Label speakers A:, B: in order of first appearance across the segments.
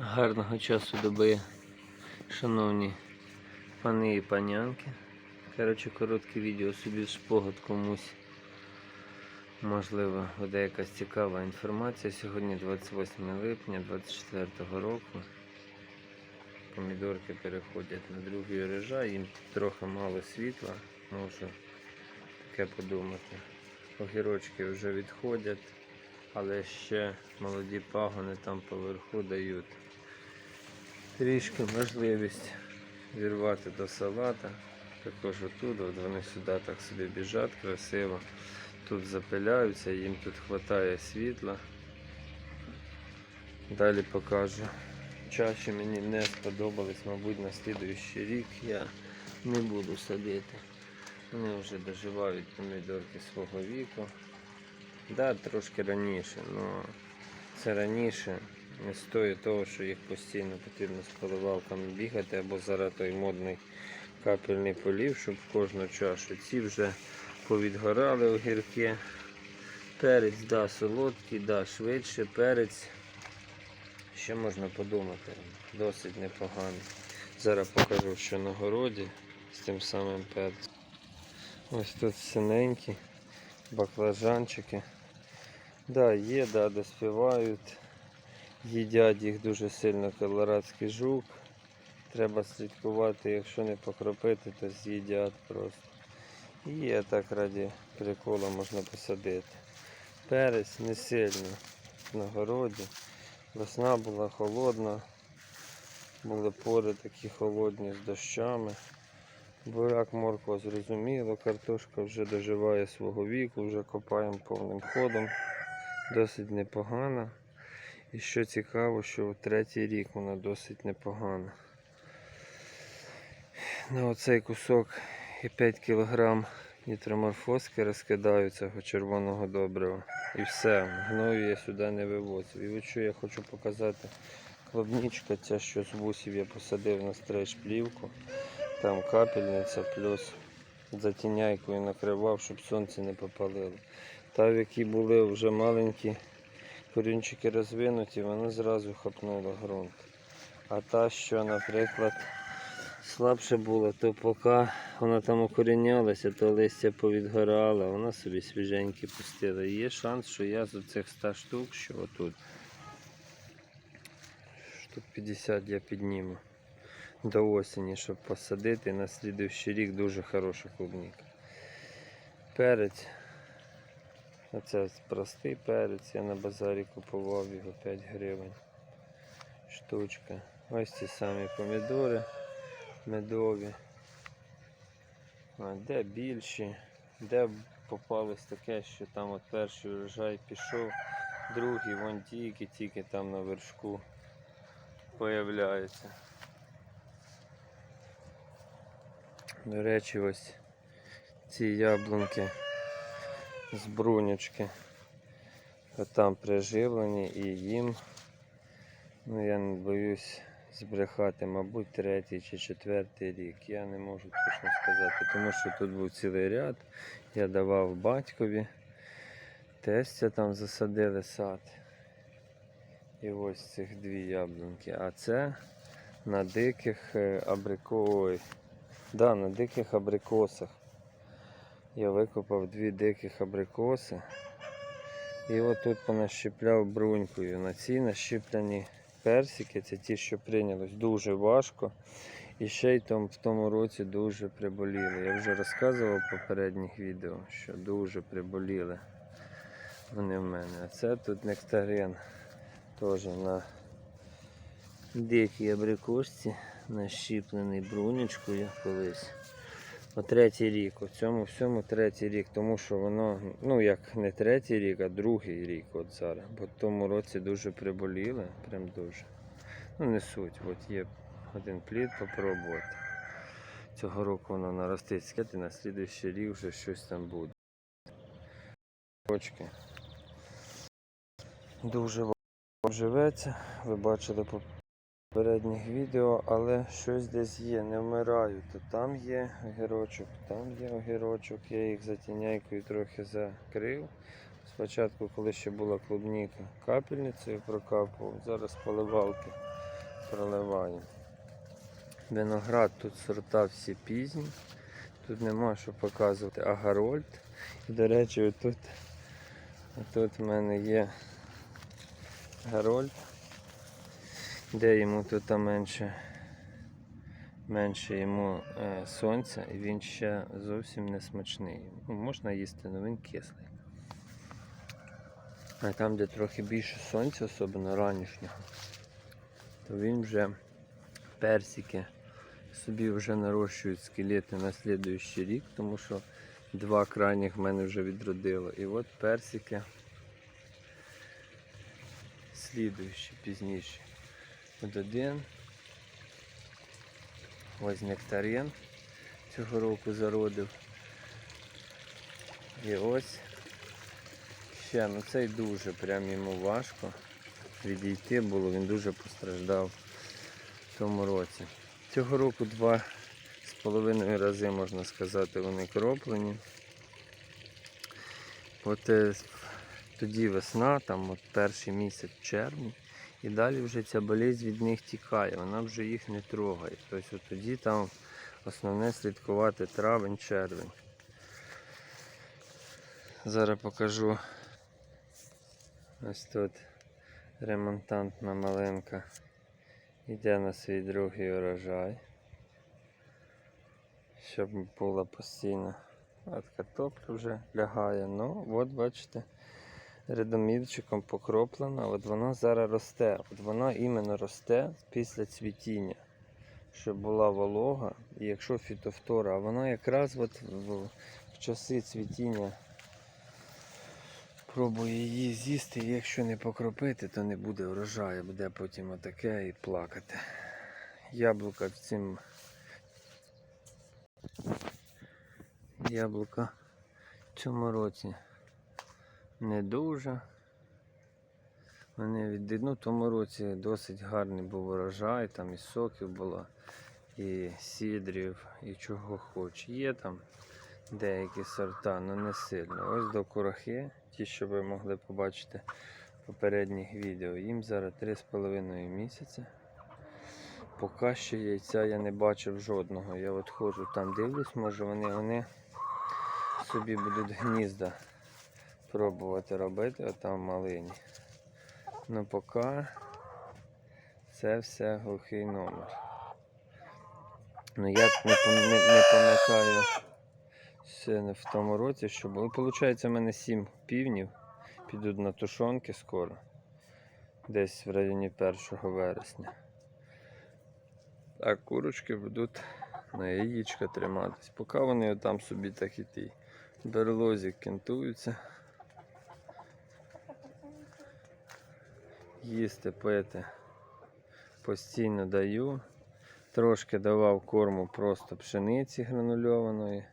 A: Гарного часу доби, шановні пани і панянки. Коротше, коротке відео собі в спогад комусь. Можливо, буде якась цікава інформація. Сьогодні 28 липня 24 року. Помідорки переходять на другий урожай, їм трохи мало світла, можу таке подумати. Огірочки вже відходять, але ще молоді пагони там поверху дають трішки можливість вірвати до салата. Також отут, от вони сюди так собі біжать красиво. Тут запиляються, їм тут вистачає світла. Далі покажу. Чаще мені не сподобались, мабуть, на слідуючий рік я не буду садити. Вони вже доживають помідорки свого віку. Да, трошки раніше, але це раніше не стоїть того, що їх постійно потрібно з поливалками бігати або зараз той модний капельний полів, щоб в кожну чашу. Ці вже повідгорали огірки. Перець, да, солодкий, да, швидше, перець. Ще можна подумати, досить непоганий. Зараз покажу, що на городі з тим самим перцем. Ось тут синенькі, баклажанчики. Да, є, да, доспівають. Їдять їх дуже сильно колорадський жук. Треба слідкувати, якщо не покропити, то з'їдять просто. І є так раді прикола можна посадити. Перець не сильно на городі. Весна була холодна, були пори такі холодні з дощами. Буряк морква зрозуміло, картошка вже доживає свого віку, вже копаємо повним ходом. Досить непогана. І що цікаво, що третій рік вона досить непогана. На оцей кусок і 5 кг нітроморфозки розкидаю цього червоного добрива. І все, гною я сюди не вивозив. І от що я хочу показати. Клубничка, ця що з вусів я посадив на стрейч плівку. Там капельниця плюс затіняйкою накривав, щоб сонце не попалило. Та, в які були вже маленькі корінчики розвинуті, вони зразу хапнули ґрунт. А та, що, наприклад, слабше була, то поки вона там укорінялася, то листя повідгорало, вона собі свіженькі пустила. І є шанс, що я з цих 100 штук, що отут, штук 50 я підніму до осені, щоб посадити. На слідуючий рік дуже хороша клубніка. Перець. Оце простий перець, я на базарі купував його 5 гривень. Штучка. Ось ці самі помідори медові. Де більші, де попалось таке, що там от перший урожай пішов, другий вон тільки-тільки там на вершку появляється. До речі, ось ці яблунки з брунючки. Там приживлені і їм, ну я не боюсь збрехати, мабуть, третій чи четвертий рік. Я не можу точно сказати, тому що тут був цілий ряд. Я давав батькові, тестя там засадили сад. І ось цих дві яблунки. А це на диких е, абрико... Да, на диких абрикосах. Я викопав дві диких абрикоси. І от тут понащепляв брунькою. На ці нащеплені персики, це ті, що прийнялось, дуже важко. І ще й в тому році дуже приболіли. Я вже розказував в попередніх відео, що дуже приболіли вони в мене. А це тут нектарин теж на дикій абрикосці, нащіплений брунечкою колись. О третій рік, у цьому всьому третій рік, тому що воно, ну як не третій рік, а другий рік от зараз. Бо в тому році дуже приболіли, прям дуже. Ну не суть, от є один плід попробувати. Цього року воно наростить скети, на слідуючий рік вже щось там буде. Очки. Дуже живеться, ви бачили по попередніх відео, але щось десь є, не вмираю. То там є огірочок, там є огірочок, я їх затіняйкою трохи закрив. Спочатку, коли ще була клубніка, капельницею прокапував, зараз поливалки проливаю. Виноград тут сорта всі пізні. Тут нема що показувати. А Гарольд. І, до речі, отут, отут в мене є Гарольд, де йому тут менше, менше йому е, сонця, і він ще зовсім не смачний. Ну, можна їсти, але він кислий. А там, де трохи більше сонця, особливо ранішнього, то він вже персики собі вже нарощують скелети на слідуючий рік, тому що два крайніх в мене вже відродило. І от персики слідуючі, пізніші. От один. Ось нектарин цього року зародив. І ось ще, ну цей дуже прям йому важко відійти було, він дуже постраждав в тому році. Цього року два з половиною рази, можна сказати, вони кроплені. От е, тоді весна, там от перший місяць червня, і далі вже ця болість від них тікає, вона вже їх не трогає. Тобто тоді там основне слідкувати травень, червень. Зараз покажу ось тут ремонтантна маленька. Йде на свій другий урожай. Щоб була постійно. От картопля вже лягає. Ну, от бачите, редомірчиком покроплена. От вона зараз росте. От вона іменно росте після цвітіння. Щоб була волога. І якщо фітофтора, а вона якраз от в, в часи цвітіння пробує її з'їсти, і якщо не покропити, то не буде врожаю, буде потім отаке і плакати. Яблука в цим. Яблука в цьому році не дуже. Вони від ну, тому році досить гарний був урожай, там і соків було, і сідрів, і чого хоч. Є там деякі сорта, але не сильно. Ось до курахи, ті, що ви могли побачити в попередніх відео. Їм зараз 3,5 місяці. Поки що яйця я не бачив жодного. Я от ходжу там дивлюсь, може вони, вони собі будуть гнізда пробувати робити, отам малині. Ну поки це все глухий номер. Ну я не, пам'ятаю ще в тому році, що було. Виходить, у мене 7 півнів підуть на тушонки скоро. Десь в районі 1 вересня. А курочки будуть на яєчка триматись. Поки вони там собі так і ті берлозі кентуються. Їсти, пити постійно даю. Трошки давав корму просто пшениці гранульованої,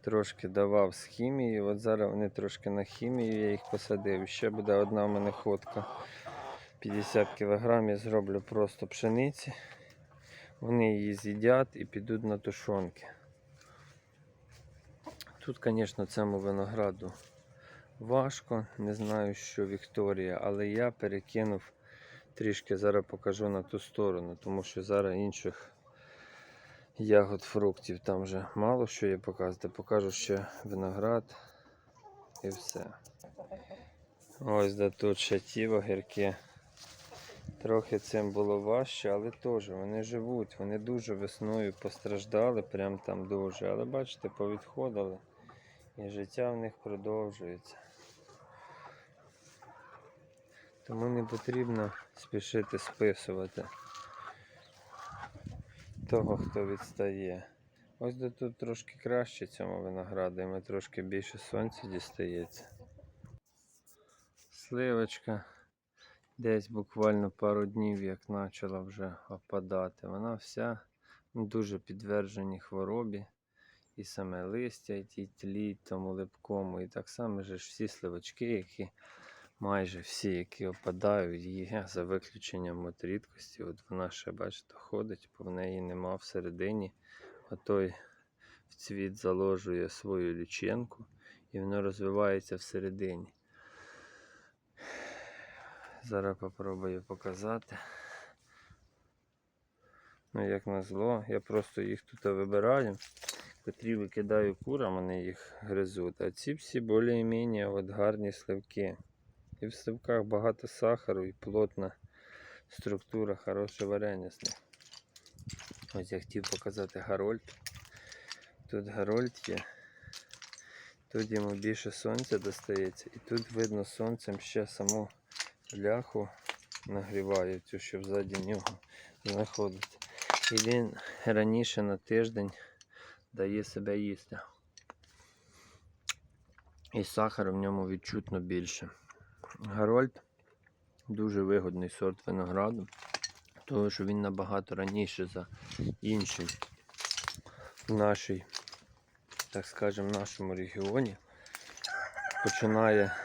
A: трошки давав з хімії. От зараз вони трошки на хімію, я їх посадив. Ще буде одна в мене ходка 50 кг, я зроблю просто пшениці. Вони її з'їдять і підуть на тушонки. Тут, звісно, цьому винограду важко. Не знаю, що Вікторія, але я перекинув трішки, зараз покажу на ту сторону, тому що зараз інших ягод, фруктів там вже мало що є показати. Покажу ще виноград і все. Ось де тут ще ті огірки. Трохи цим було важче, але теж вони живуть. Вони дуже весною постраждали, прям там дуже. Але бачите, повідходили. І життя в них продовжується. Тому не потрібно спішити списувати того, хто відстає. Ось де тут трошки краще цьому винограду, йому трошки більше сонця дістається. Сливочка десь буквально пару днів як почала вже опадати. Вона вся дуже підтверджені хворобі. І саме листя, і ті тліть тому липкому. І так само ж всі сливочки, які майже всі, які опадають, є за виключенням от рідкості. От вона ще, бачите, ходить, бо в неї нема всередині. А той в цвіт заложує свою лічинку і воно розвивається всередині. Зараз попробую показати. Ну, як назло, я просто їх тут вибираю. Котрі викидаю курам, вони їх гризуть. А ці всі більш-менш гарні сливки. І в сливках багато сахару і плотна структура, хороше варення з них. Ось я хотів показати Гарольд. Тут Гарольд є. Тут йому більше сонця достається. І тут видно сонцем ще саму ляху нагріває, цю, що взаді нього знаходиться. І він раніше на тиждень дає себе їсти. І сахару в ньому відчутно більше. Гарольд дуже вигодний сорт винограду, тому що він набагато раніше за інший в нашій, так скажемо, в нашому регіоні починає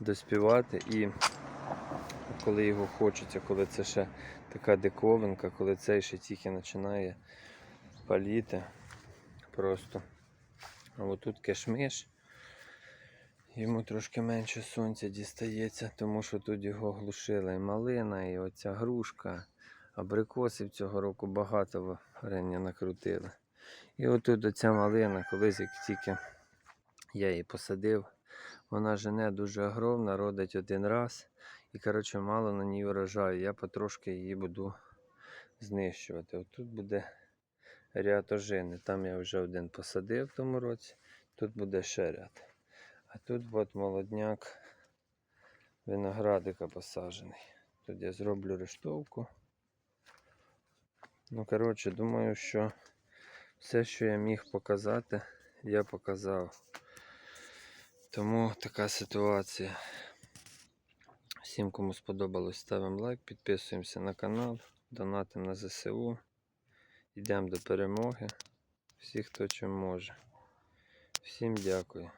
A: доспівати і коли його хочеться, коли це ще така диковинка, коли цей ще тільки починає паліти просто. А отут кишмиш. Йому трошки менше сонця дістається, тому що тут його глушила і малина, і оця грушка. Абрикосів цього року багато варення накрутили. І отут оця малина, колись як тільки я її посадив, вона жене дуже огромна, родить один раз. І, коротше, мало на ній урожаю. Я потрошки її буду знищувати. Отут буде ряд. Там я вже один посадив в тому році, тут буде ще ряд. А тут от молодняк виноградика посаджений. Тут я зроблю рештовку. Ну, коротше, думаю, що все, що я міг показати, я показав. Тому така ситуація. Всім, кому сподобалось, ставимо лайк, підписуємося на канал, донатимо на ЗСУ. Йдемо до перемоги. Всі, хто чим може. Всім дякую.